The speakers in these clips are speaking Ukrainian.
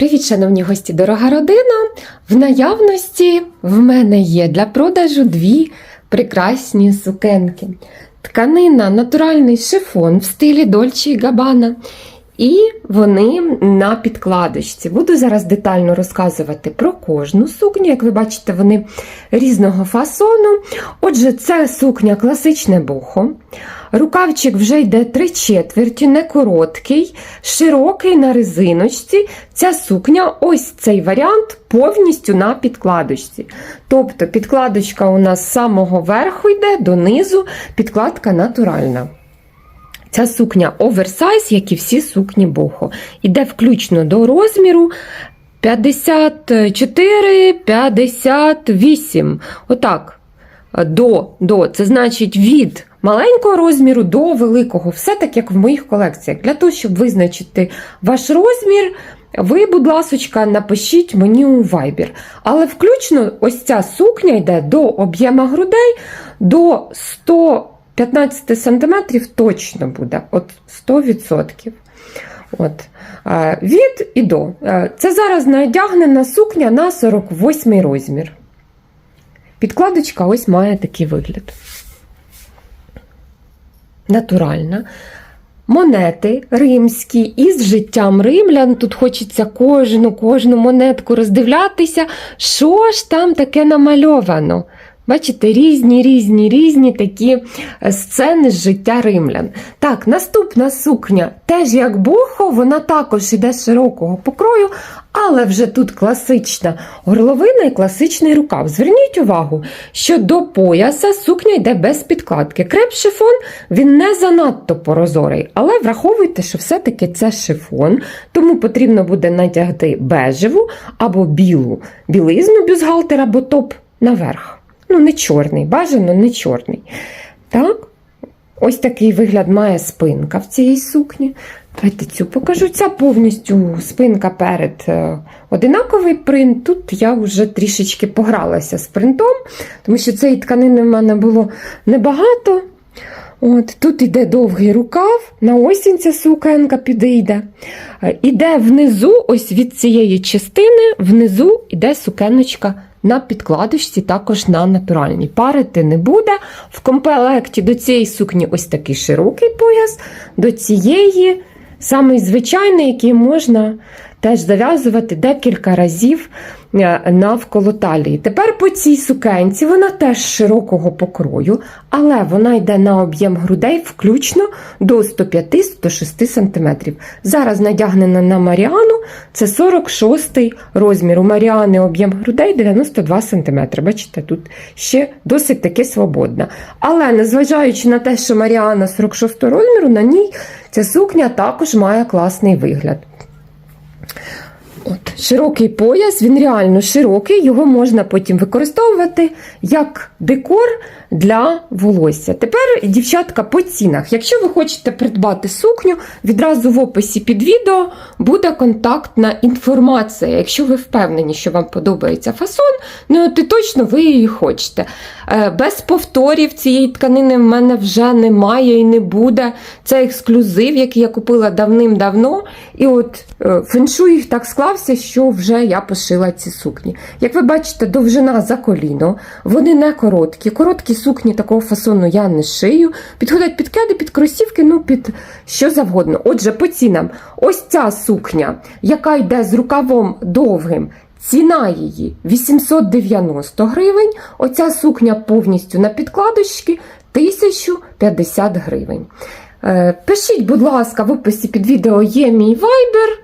Привіт, шановні гості, дорога родина! В наявності в мене є для продажу дві прекрасні сукенки. Тканина натуральний шифон в стилі Дольче Габана. І вони на підкладочці. Буду зараз детально розказувати про кожну сукню. Як ви бачите, вони різного фасону. Отже, це сукня класичне бухо. Рукавчик вже йде три четверті, не короткий, широкий на резиночці. Ця сукня, ось цей варіант, повністю на підкладочці. Тобто підкладочка у нас з самого верху йде донизу, підкладка натуральна. Ця сукня оверсайз, як і всі сукні бохо. Іде включно до розміру 54-58. Отак. До, до. Це значить від маленького розміру до великого. Все так, як в моїх колекціях. Для того, щоб визначити ваш розмір, ви, будь ласочка, напишіть мені у Viber. Але включно ось ця сукня йде до об'єма грудей до 100 15 см точно буде, от 100%. От. Від і до. Це зараз надягнена сукня на 48 розмір. Підкладочка ось має такий вигляд. Натуральна. Монети римські із життям римлян. Тут хочеться кожну кожну монетку роздивлятися, що ж там таке намальовано. Бачите, різні, різні, різні такі сцени з життя римлян. Так, наступна сукня, теж як бохо, вона також іде широкого покрою, але вже тут класична горловина і класичний рукав. Зверніть увагу, що до пояса сукня йде без підкладки. Креп шифон він не занадто порозорий, але враховуйте, що все-таки це шифон, тому потрібно буде натягти бежеву або білу білизну бюстгальтер або топ наверх. Ну, не чорний, бажано не чорний. Так, ось такий вигляд має спинка в цій сукні. Давайте цю покажу. Ця повністю спинка перед е, одинаковий принт. Тут я вже трішечки погралася з принтом, тому що цієї тканини в мене було небагато. От, Тут іде довгий рукав, на осінь ця сукенка підійде. Е, Іде внизу, ось від цієї частини, внизу іде сукеночка на підкладочці, також на натуральній. Парити не буде. В комплекті до цієї сукні ось такий широкий пояс, до цієї самий звичайний, який можна теж зав'язувати декілька разів е, навколо талії. Тепер по цій сукенці вона теж широкого покрою, але вона йде на об'єм грудей включно до 105-106 см. Зараз надягнена на Маріану, це 46 розмір. У Маріани об'єм грудей 92 см. Бачите, тут ще досить таки свободна. Але незважаючи на те, що Маріана 46 розміру, на ній ця сукня також має класний вигляд. Широкий пояс, він реально широкий, його можна потім використовувати як декор для волосся. Тепер, дівчатка, по цінах. Якщо ви хочете придбати сукню, відразу в описі під відео буде контактна інформація. Якщо ви впевнені, що вам подобається фасон, ну і точно ви її хочете. Е, Без повторів цієї тканини в мене вже немає і не буде. Це ексклюзив, який я купила давним-давно. І от е, феншуй так склався, що вже я пошила ці сукні. Як ви бачите, довжина за коліно, вони не короткі. Короткі сукні такого фасону я не шию. Підходять під кеди, під кросівки, ну під що завгодно. Отже, по цінам, ось ця сукня, яка йде з рукавом довгим. Ціна її 890 гривень. Оця сукня повністю на підкладочки 1050 гривень. Е, Пишіть, будь ласка, в описі під відео є мій вайбер.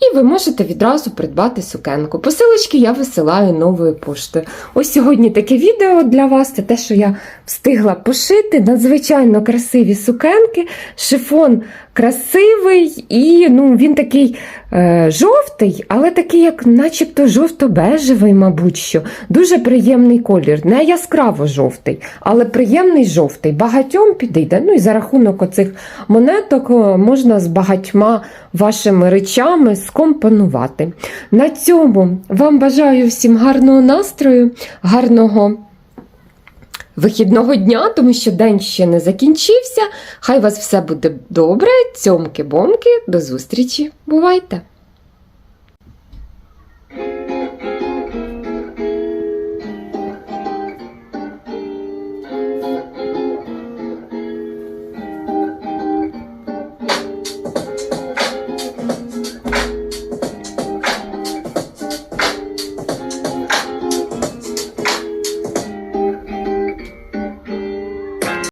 І ви можете відразу придбати сукенку. Посилочки я висилаю новою поштою. Ось сьогодні таке відео для вас. Це те, що я встигла пошити. Надзвичайно красиві сукенки. Шифон красивий і ну, він такий е, жовтий, але такий, як начебто жовто-бежевий, мабуть. що. Дуже приємний колір. Не яскраво жовтий, але приємний жовтий. Багатьом підійде. Ну і за рахунок оцих монеток можна з багатьма вашими речами скомпонувати. На цьому вам бажаю всім гарного настрою, гарного. Вихідного дня, тому що день ще не закінчився. Хай у вас все буде добре. Цьомки-бомки, до зустрічі. Бувайте!